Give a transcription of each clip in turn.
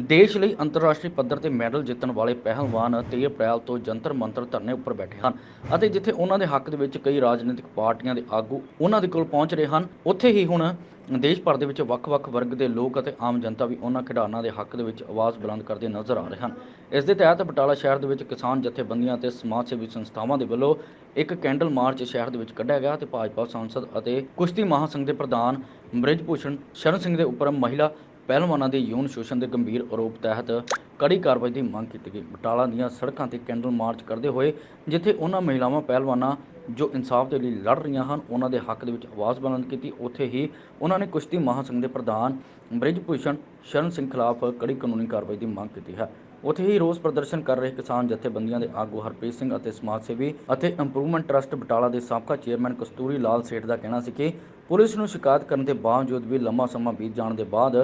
ਦੇਸ਼ ਲਈ ਅੰਤਰਰਾਸ਼ਟਰੀ ਪੱਧਰ ਤੇ ਮੈਡਲ ਜਿੱਤਣ ਵਾਲੇ ਪਹਿਲਵਾਨ 23 ਅਪ੍ਰੈਲ ਤੋਂ ਜੰਤਰ ਮੰਤਰ ਧਰਨੇ ਉੱਪਰ ਬੈਠੇ ਹਨ ਅਤੇ ਜਿੱਥੇ ਉਹਨਾਂ ਦੇ ਹੱਕ ਦੇ ਵਿੱਚ ਕਈ ਰਾਜਨੀਤਿਕ ਪਾਰਟੀਆਂ ਦੇ ਆਗੂ ਉਹਨਾਂ ਦੇ ਕੋਲ ਪਹੁੰਚ ਰਹੇ ਹਨ, ਉੱਥੇ ਹੀ ਹੁਣ ਦੇਸ਼ ਭਰ ਦੇ ਵਿੱਚ ਵੱਖ-ਵੱਖ ਵਰਗ ਦੇ ਲੋਕ ਅਤੇ ਆਮ ਜਨਤਾ ਵੀ ਉਹਨਾਂ ਖਿਡਾਰਨਾਂ ਦੇ ਹੱਕ ਦੇ ਵਿੱਚ ਆਵਾਜ਼ ਬੁਲੰਦ ਕਰਦੇ ਨਜ਼ਰ ਆ ਰਹੇ ਹਨ। ਇਸ ਦੇ ਤਹਿਤ ਬਟਾਲਾ ਸ਼ਹਿਰ ਦੇ ਵਿੱਚ ਕਿਸਾਨ ਜਥੇਬੰਦੀਆਂ ਅਤੇ ਸਮਾਜ ਸੇਵੀ ਸੰਸਥਾਵਾਂ ਦੇ ਵੱਲੋਂ ਇੱਕ ਕੈਂਡਲ ਮਾਰਚ ਸ਼ਹਿਰ ਦੇ ਵਿੱਚ ਕੱਢਿਆ ਗਿਆ ਤੇ ਭਾਜਪਾ ਸੰਸਦ ਅਤੇ ਕੁਸ਼ਤੀ ਮਹਾਸੰਘ ਦੇ ਪ੍ਰਧਾਨ ਬ੍ਰਿਜ ਭੂਸ਼ਣ ਸ਼ਰਨ ਸਿੰਘ ਦੇ ਉੱਪਰ ਮਹਿਲਾ ਪਹਿਲਵਾਨਾਂ ਦੇ ਯੌਨ ਸ਼ੋਸ਼ਣ ਦੇ ਗੰਭੀਰ ਆਰੋਪ ਤਹਿਤ ਕੜੀ ਕਾਰਵਾਈ ਦੀ ਮੰਗ ਕੀਤੀ ਗਈ। ਬਟਾਲਾ ਦੀਆਂ ਸੜਕਾਂ ਤੇ ਕੈਂਡਲ ਮਾਰਚ ਕਰਦੇ ਹੋਏ ਜਿੱਥੇ ਉਹਨਾਂ ਮਹਿਲਾਵਾਂ, ਪਹਿਲਵਾਨਾਂ ਜੋ ਇਨਸਾਫ ਦੇ ਲਈ ਲੜ ਰਹੀਆਂ ਹਨ, ਉਹਨਾਂ ਦੇ ਹੱਕ ਦੇ ਵਿੱਚ ਆਵਾਜ਼ ਬੁਲੰਦ ਕੀਤੀ। ਉੱਥੇ ਹੀ ਉਹਨਾਂ ਨੇ ਕੁਸ਼ਤੀ ਮਹਾਸੰਘ ਦੇ ਪ੍ਰਧਾਨ ਬ੍ਰਿਜਭੂਸ਼ਣ ਸ਼ਰਨ ਸਿੰਘ ਖਿਲਾਫ ਕੜੀ ਕਾਨੂੰਨੀ ਕਾਰਵਾਈ ਦੀ ਮੰਗ ਕੀਤੀ ਹੈ। ਉੱਥੇ ਹੀ ਰੋਸ ਪ੍ਰਦਰਸ਼ਨ ਕਰ ਰਹੇ ਕਿਸਾਨ ਜਥੇਬੰਦੀਆਂ ਦੇ ਆਗੂ ਹਰਪ੍ਰੀਤ ਸਿੰਘ ਅਤੇ ਸਮਾਜ ਸੇਵੀ ਅਤੇ ਇੰਪਰੂਵਮੈਂਟ ਟਰਸਟ ਬਟਾਲਾ ਦੇ ਸਾਬਕਾ ਚੇਅਰਮੈਨ ਕਸਤੂਰੀ ਲਾਲ ਸੇਠ ਦਾ ਕਹਿਣਾ ਸੀ ਕਿ ਪੁਲਿਸ ਨੂੰ ਸ਼ਿਕਾਇਤ ਕਰਨ ਦੇ ਬਾਵਜੂਦ ਵੀ ਲੰਮਾ ਸਮਾਂ ਬੀਤ ਜਾਣ ਦੇ ਬਾਅਦ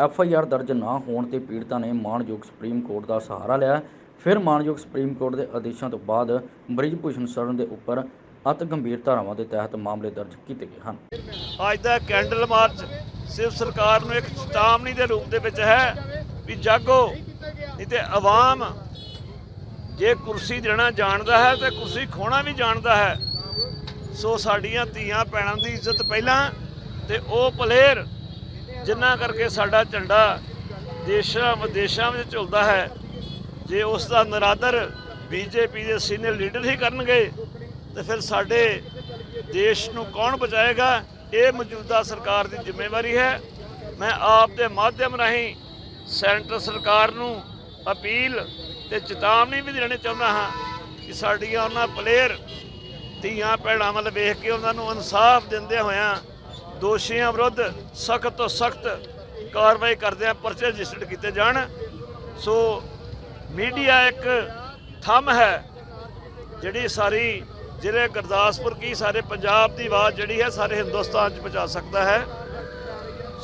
ਐਫ ਆਈ ਆਰ ਦਰਜ ਨਾ ਹੋਣ ਤੇ ਪੀੜਤਾਂ ਨੇ ਮਾਣਯੋਗ ਸੁਪਰੀਮ ਕੋਰਟ ਦਾ ਸਹਾਰਾ ਲਿਆ। ਫਿਰ ਮਾਨਯੋਗ ਸੁਪਰੀਮ ਕੋਰਟ ਦੇ ਆਦੇਸ਼ਾਂ ਤੋਂ ਬਾਅਦ ਬ੍ਰਿਜ ਭੂਸ਼ਣ ਸ਼ਰਨ ਦੇ ਉੱਪਰ ਅਤ ਗੰਭੀਰ ਧਾਰਾਵਾਂ ਦੇ ਤਹਿਤ ਮਾਮਲੇ ਦਰਜ ਕੀਤੇ ਗਏ ਹਨ। ਅੱਜ ਦਾ ਕੈਂਡਲ ਮਾਰਚ ਸਿਰਫ ਸਰਕਾਰ ਨੂੰ ਇੱਕ ਚੇਤਾਵਨੀ ਦੇ ਰੂਪ ਦੇ ਵਿੱਚ ਹੈ ਵੀ ਜਾਗੋ, ਨਹੀਂ ਤੇ ਆਵਾਮ ਜੇ ਕੁਰਸੀ ਦੇਣਾ ਜਾਣਦਾ ਹੈ ਤੇ ਕੁਰਸੀ ਖੋਣਾ ਵੀ ਜਾਣਦਾ ਹੈ। ਸੋ ਸਾਡੀਆਂ ਧੀਆਂ, ਭੈਣਾਂ ਦੀ ਇੱਜ਼ਤ ਪਹਿਲਾਂ ਤੇ ਉਹ ਪਲੇਅਰ ਜਿਨ੍ਹਾਂ ਕਰਕੇ ਸਾਡਾ ਝੰਡਾ ਦੇਸ਼ਾਂ ਵਿਦੇਸ਼ਾਂ ਵਿੱਚ ਝੁਲਦਾ ਹੈ, ਜੇ ਉਸ ਦਾ ਨਰਾਦਰ ਬੀਜੇਪੀ ਦੇ ਸੀਨੀਅਰ ਲੀਡਰ ਹੀ ਕਰਨਗੇ, ਤੇ ਫਿਰ ਸਾਡੇ ਦੇਸ਼ ਨੂੰ ਕੌਣ ਬਚਾਏਗਾ? ਇਹ ਮੌਜੂਦਾ ਸਰਕਾਰ ਦੀ ਜ਼ਿੰਮੇਵਾਰੀ ਹੈ। ਮੈਂ ਆਪ ਦੇ ਮਾਧਿਅਮ ਰਾਹੀਂ ਸੈਂਟਰ ਸਰਕਾਰ ਨੂੰ ਅਪੀਲ ਤੇ ਚੇਤਾਵਨੀ ਵੀ ਦੇਣੀ ਚਾਹੁੰਦਾ ਹਾਂ ਕਿ ਸਾਡੀਆਂ ਉਹਨਾਂ ਪਲੇਅਰ ਧੀਆਂ ਭੈਣਾਂ ਵੱਲ ਵੇਖ ਕੇ ਉਹਨਾਂ ਨੂੰ ਇਨਸਾਫ ਦਿੰਦੇ ਹੋਇਆਂ ਦੋਸ਼ੀਆਂ ਵਿਰੁੱਧ ਸਖਤ ਤੋਂ ਸਖਤ ਕਾਰਵਾਈ ਕਰਦਿਆਂ ਪਰਚੇ ਰਜਿਸਟਰਡ ਕੀਤੇ ਜਾਣ। ਸੋ ਮੀਡੀਆ ਇੱਕ ਥੰਮ ਹੈ ਜਿਹੜੀ ਸਾਰੀ ਜ਼ਿਲ੍ਹੇ ਗੁਰਦਾਸਪੁਰ ਕੀ ਸਾਰੇ ਪੰਜਾਬ ਦੀ ਆਵਾਜ਼ ਜਿਹੜੀ ਹੈ ਸਾਰੇ ਹਿੰਦੁਸਤਾਨ 'ਚ ਪਹੁੰਚਾ ਸਕਦਾ ਹੈ।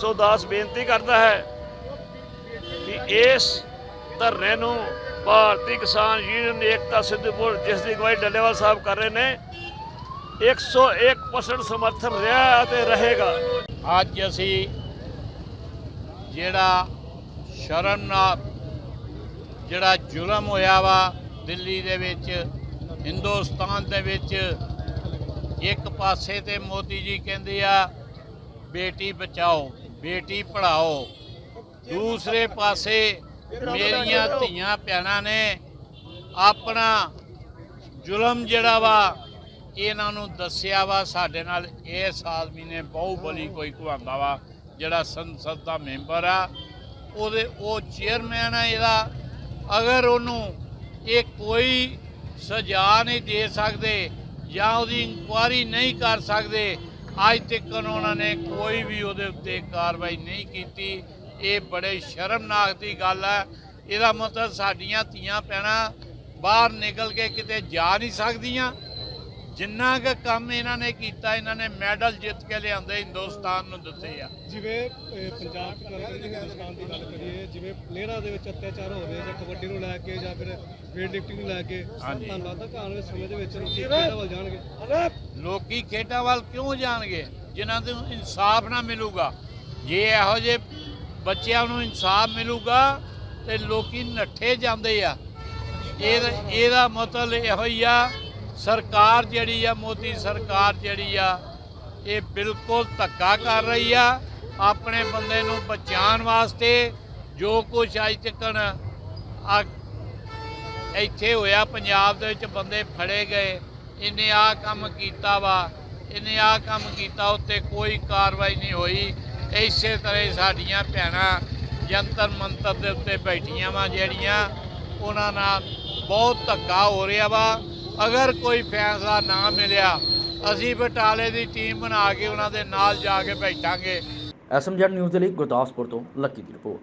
ਸੋ ਦਾਸ ਬੇਨਤੀ ਕਰਦਾ ਹੈ ਕਿ ਇਸ ਧਰਨੇ ਨੂੰ ਭਾਰਤੀ ਕਿਸਾਨ ਯੂਨੀਅਨ ਏਕਤਾ ਸਿੱਧੂਪੁਰ ਜਿਸ ਦੀ ਅਗਵਾਈ ਡੱਲੇਵਾਲ ਸਾਹਿਬ ਕਰ ਰਹੇ ਨੇ 101% ਸਮਰਥਨ ਰਿਹਾ ਅਤੇ ਰਹੇਗਾ। ਅੱਜ ਅਸੀਂ ਜਿਹੜਾ ਸ਼ਰਮਨਾਕ ਜਿਹੜਾ ਜ਼ੁਲਮ ਹੋਇਆ ਵਾ, ਦਿੱਲੀ ਦੇ ਵਿੱਚ, ਹਿੰਦੁਸਤਾਨ ਦੇ ਵਿੱਚ, ਇੱਕ ਪਾਸੇ ਤੇ ਮੋਦੀ ਜੀ ਕਹਿੰਦੇ ਆ, ਬੇਟੀ ਬਚਾਓ, ਬੇਟੀ ਪੜਾਓ ਦੂਸਰੇ ਪਾਸੇ ਮੇਰੀਆਂ ਧੀਆਂ ਭੈਣਾਂ ਨੇ ਆਪਣਾ ਜ਼ੁਲਮ ਜਿਹੜਾ ਵਾ ਇਹਨਾਂ ਨੂੰ ਦੱਸਿਆ ਵਾ, ਸਾਡੇ ਨਾਲ ਇਸ ਆਦਮੀ ਨੇ ਬਹੁਬਲੀ ਕੋਈ ਘਵਾਉਂਦਾ ਵਾ, ਜਿਹੜਾ ਸੰਸਦ ਦਾ ਮੈਂਬਰ ਆ। ਉਹਦੇ, ਉਹ ਚੇਅਰਮੈਨ ਆ ਇਹਦਾ। ਅਗਰ ਉਹਨੂੰ ਇਹ ਕੋਈ ਸਜ਼ਾ ਨਹੀਂ ਦੇ ਸਕਦੇ ਜਾਂ ਉਹਦੀ ਇਨਕੁਆਰੀ ਨਹੀਂ ਕਰ ਸਕਦੇ, ਅੱਜ ਤੱਕ ਉਹਨਾਂ ਨੇ ਕੋਈ ਵੀ ਉਹਦੇ ਉੱਤੇ ਕਾਰਵਾਈ ਨਹੀਂ ਕੀਤੀ। ਇਹ ਬੜੇ ਸ਼ਰਮਨਾਕ ਦੀ ਗੱਲ ਹੈ ਇਹਦਾ ਮਤਲਬ ਸਾਡੀਆਂ ਧੀਆਂ ਭੈਣਾਂ ਬਾਹਰ ਨਿਕਲ ਕੇ ਕਿਤੇ ਜਾ ਨਹੀਂ ਸਕਦੀਆਂ। ਜਿੰਨਾ ਕੁ ਕੰਮ ਇਹਨਾਂ ਨੇ ਕੀਤਾ ਇਹਨਾਂ ਨੇ ਮੈਡਲ ਜਿੱਤ ਕੇ ਲਿਆਂਦੇ ਹਿੰਦੁਸਤਾਨ ਨੂੰ ਦਿੱਤੇ ਆ। ਜਿਵੇਂ ਪੰਜਾਬ ਦੀ ਹਿੰਦੁਸਤਾਨ ਦੀ ਗੱਲ ਕਰੀਏ ਜਿਵੇਂ ਪਲੇਅਰਾਂ ਦੇ ਵਿੱਚ ਅਤਿਆਚਾਰ ਹੋ ਰਹੇ ਜਾਂ ਕਬੱਡੀ ਨੂੰ ਲੈ ਕੇ ਜਾਂ ਫਿਰ ਵੇਟ ਲਿਫਟਿੰਗ ਨੂੰ ਲੈ ਕੇ ਹਾਂਜੀ। ਤੁਹਾਨੂੰ ਲੱਗਦਾ ਕਿ ਆਉਣ ਵਾਲੇ ਸਮੇਂ ਦੇ ਵਿੱਚ ਲੋਕੀ ਖੇਡਾਂ ਵੱਲ ਜਾਣਗੇ। ਲੋਕੀ ਖੇਡਾਂ ਵੱਲ ਕਿਉਂ ਜਾਣਗੇ? ਜਿਨ੍ਹਾਂ ਨੂੰ ਇਨਸਾਫ ਨਾ ਮਿਲੂਗਾ। ਜੇ ਇਹੋ ਜਿਹੇ ਬੱਚਿਆਂ ਨੂੰ ਇਨਸਾਫ ਮਿਲੂਗਾ ਤੇ ਲੋਕੀ ਨੱਠੇ ਜਾਂਦੇ ਆ। ਇਹ ਇਹਦਾ ਮਤਲਬ ਇਹੋ ਹੀ ਆ ਸਰਕਾਰ ਜਿਹੜੀ ਆ, ਮੋਦੀ ਸਰਕਾਰ ਜਿਹੜੀ ਆ, ਇਹ ਬਿਲਕੁਲ ਧੱਕਾ ਕਰ ਰਹੀ ਆ। ਆਪਣੇ ਬੰਦੇ ਨੂੰ ਬਚਾਉਣ ਵਾਸਤੇ ਜੋ ਕੁਝ ਅੱਜ ਤੱਕ ਆ, ਇੱਥੇ ਹੋਇਆ, ਪੰਜਾਬ ਦੇ ਵਿੱਚ ਬੰਦੇ ਫੜੇ ਗਏ। ਇਹਨੇ ਆ ਕੰਮ ਕੀਤਾ ਵਾ। ਇਹਨੇ ਆ ਕੰਮ ਕੀਤਾ, ਉੱਤੇ ਕੋਈ ਕਾਰਵਾਈ ਨਹੀਂ ਹੋਈ। ਇਸੇ ਤਰ੍ਹਾਂ ਹੀ ਸਾਡੀਆਂ ਭੈਣਾਂ ਜੰਤਰ ਮੰਤਰ ਦੇ ਉੱਤੇ ਬੈਠੀਆਂ ਵਾ ਜਿਹੜੀਆਂ, ਉਹਨਾਂ ਨਾਲ ਬਹੁਤ ਧੱਕਾ ਹੋ ਰਿਹਾ ਵਾ। ਅਗਰ ਕੋਈ ਫੈਸਲਾ ਨਾ ਮਿਲਿਆ, ਅਸੀਂ ਬਟਾਲੇ ਦੀ ਟੀਮ ਬਣਾ ਕੇ ਉਹਨਾਂ ਦੇ ਨਾਲ ਜਾ ਕੇ ਬੈਠਾਂਗੇ ਐਸਐਮਜੈਡ ਨਿਊਜ਼ ਦੇ ਲਈ ਗੁਰਦਾਸਪੁਰ ਤੋਂ ਲੱਕੀ ਦੀ ਰਿਪੋਰਟ।